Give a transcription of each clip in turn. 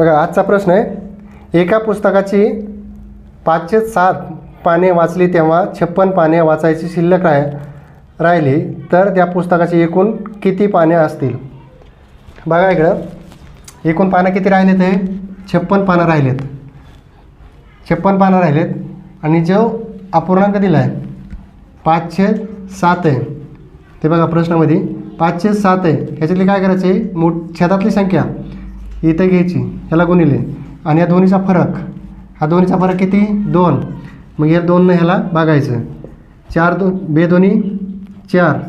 बघा आजचा प्रश्न आहे. एका पुस्तकाची पाचशे सात पाने वाचली तेव्हा छप्पन पाने वाचायची शिल्लक राह राहिली तर त्या पुस्तकाची एकूण किती पाने असतील? बघा इकडं. एकूण पानं किती राहिलेत हे? छप्पन पानं राहिलेत. छप्पन पानं राहिलेत. आणि जो अपूर्णांक दिला आहे पाचशे सात आहे. ते बघा प्रश्नामध्ये. पाचशे सात आहे. ह्याच्यातली काय करायचं आहे? मोठ छेदातली संख्या. इथं घ्यायची ह्याला गुणिले. आणि या दोन्हीचा फरक. हा दोन्हीचा फरक किती? दोन. मग या दोननं ह्याला बघायचं चार दो बे दोन्ही चार.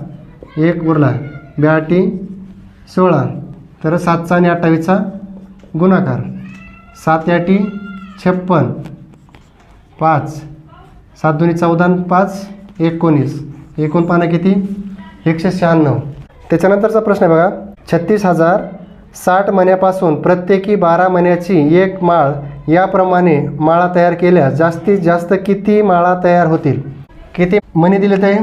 एक उरला. ब्याटी सोळा. तर सातचा आणि अठ्ठावीसचा गुणाकार. सात याटी छप्पन. पाच. सात दोन्ही चौदा पाच एकोणीस. एकूण पानं किती? एकशे शहाण्णव. त्याच्यानंतरचा प्रश्न आहे बघा. छत्तीस हजार साठ मण्यापासून प्रत्येकी बारा महिन्याची एक माळ याप्रमाणे माळा तयार केल्यास जास्तीत जास्त किती माळा तयार होतील? किती मणी दिले ते?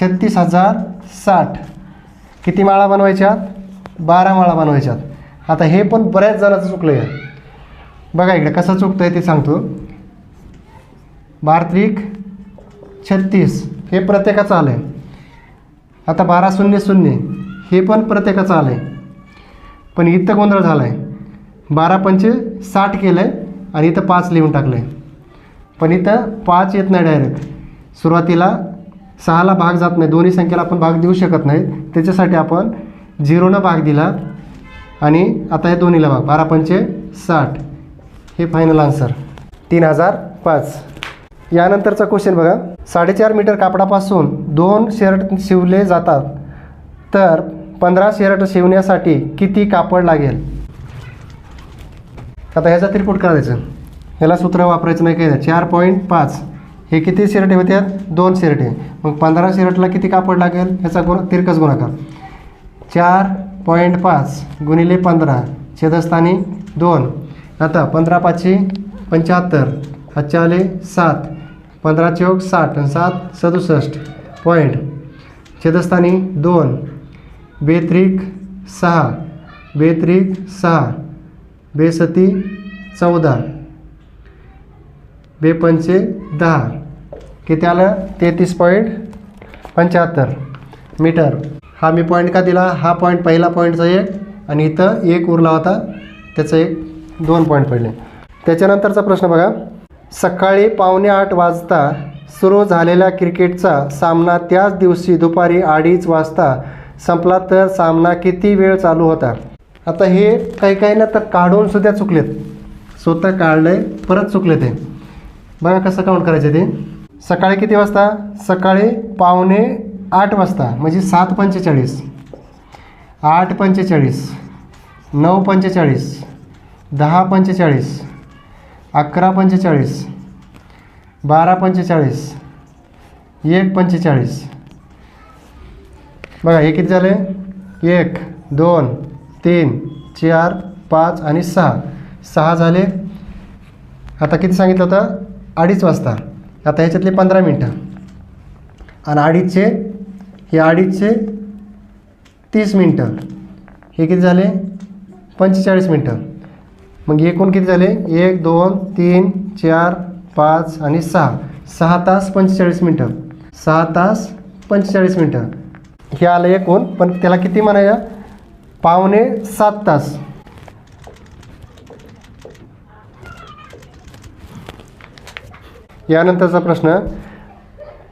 छत्तीस हजार साठ. किती माळा बनवायच्यात? बारा माळा बनवायच्यात. आता हे पण बऱ्याच जणांचं चुकलं आहे बघा इकडे कसं चुकतं आहे ते सांगतो. बार्त्रिक छत्तीस हे प्रत्येकाचं आलं आहे आता बारा शून्य शून्य हे पण प्रत्येकाचं आलं आहे पण इथं गोंधळ झाला आहे बारा पंचे साठ केलं आहे आणि इथं पाच लिहून टाकलं आहे पण इथं पाच येत नाही डायरेक्ट सुरुवातीला सहाला भाग जात नाही. दोन्ही संख्येला आपण भाग देऊ शकत नाही. त्याच्यासाठी आपण झिरोनं भाग दिला आणि आता हे दोन्हीला भाग बारा पंचे साठ. हे फायनल आन्सर तीन हजार पाच. यानंतरचा क्वेश्चन बघा. साडेचार मीटर कापडापासून दोन शर्ट शिवले जातात. तर पंधरा शर्ट शिवण्यासाठी किती कापड लागेल? आता ह्याचा त्रिपुट करायचं. ह्याला सूत्र वापरायचं नाही काय चार पॉईंट पाच. हे किती शर्ट होत्यात दोन शिरटे. मग पंधरा शर्टला किती कापड लागेल? ह्याचा गुण तिरकस गुणाकार. चार पॉईंट पाच गुणिले पंधरा. छेदस्थानी दोन. आता पंधरा पाचशे पंच्याहत्तर. हच्चाले सात. पंधरा चौक साठ. सात सदुसष्ट. पॉईंट छेदस्थानी दोन. बेत्रिक सहा बेत्रिक सहा बेसती चौदा बेपंचे दहा किती आलं तेहतीस पॉईंट पंच्याहत्तर मीटर. हा मी पॉईंट का दिला? हा पॉईंट पहिला पॉईंटचा एक आणि इथं एक उरला होता. त्याचं एक दोन पॉईंट पडले. त्याच्यानंतरचा प्रश्न बघा. सकाळी पावणे आठ वाजता सुरू झालेल्या क्रिकेटचा सामना त्याच दिवशी दुपारी अडीच वाजता संपला तर सामना किती वेळ चालू होता? आता हे काही काही ना तर काढून सुद्धा चुकलेत. स्वतः काढलंय परत चुकले ते बघा कसं काउंट करायचे ते. सकाळी किती वाजता? सकाळी पावणे आठ वाजता म्हणजे सात पंचेचाळीस. आठ पंचेचाळीस नऊ पंचेचाळीस दहा पंचेचाळीस अकरा पंचेचाळीस बारा पंचेचाळीस एक पंचेचाळीस. बघा हे किती झाले? एक दोन तीन चार पाच आणि सहा. सहा झाले. आता किती सांगितलं होतं? अडीच वाजता. आता ह्याच्यातले पंधरा मिनटं. आणि अडीचचे हे अडीचचे तीस मिनटं. हे किती झाले? पंचेचाळीस मिनटं. मग एकूण किती झाले? एक दोन तीन चार पाच आणि सहा. सहा तास पंचेचाळीस मिनटं. सहा तास पंचेचाळीस मिनटं. हे आलं एकूण पण त्याला किती म्हणायचं? पावणे सात तास. यानंतरचा प्रश्न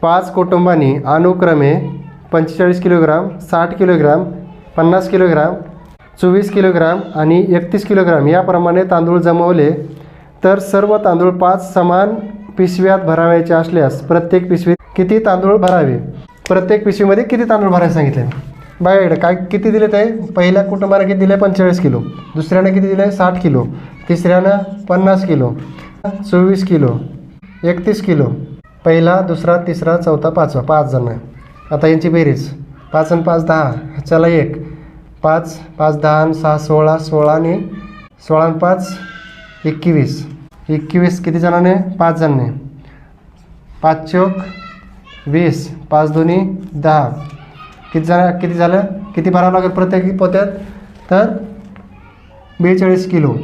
पाच कुटुंबांनी अनुक्रमे पंचेचाळीस किलोग्राम साठ किलोग्राम पन्नास किलोग्राम चोवीस किलोग्राम आणि एकतीस किलोग्राम याप्रमाणे तांदूळ जमवले तर सर्व तांदूळ पाच समान पिशव्यात भरावयाचे असल्यास प्रत्येक पिशवीत किती तांदूळ भरावे? प्रत्येक पिशवीमध्ये किती तांदूळ भरायला सांगितले? बघा काय किती दिले ते पहिल्या कुटुंबाला किती दिले? पंचेचाळीस किलो. दुसऱ्यानं किती दिले? साठ किलो. तिसऱ्यानं पन्नास किलो. चोवीस किलो. एकतीस किलो. पहिला दुसरा तिसरा चौथा पाचवा. पाच जण. आता यांची बेरीज. पाच आणि पाच दहा. चला एक. पाच पाच दहा आणि सहा सोळा सोळा आणि सोळा आणि पाच एकवीस. एकवीस किती जणांनी? पाच जणांनी. पाच चौक वीस पाच दोन्ही दहा. किती जण किती झालं? किती भरावं लागेल प्रत्येक पोत्यात? तर बेचाळीस किलो.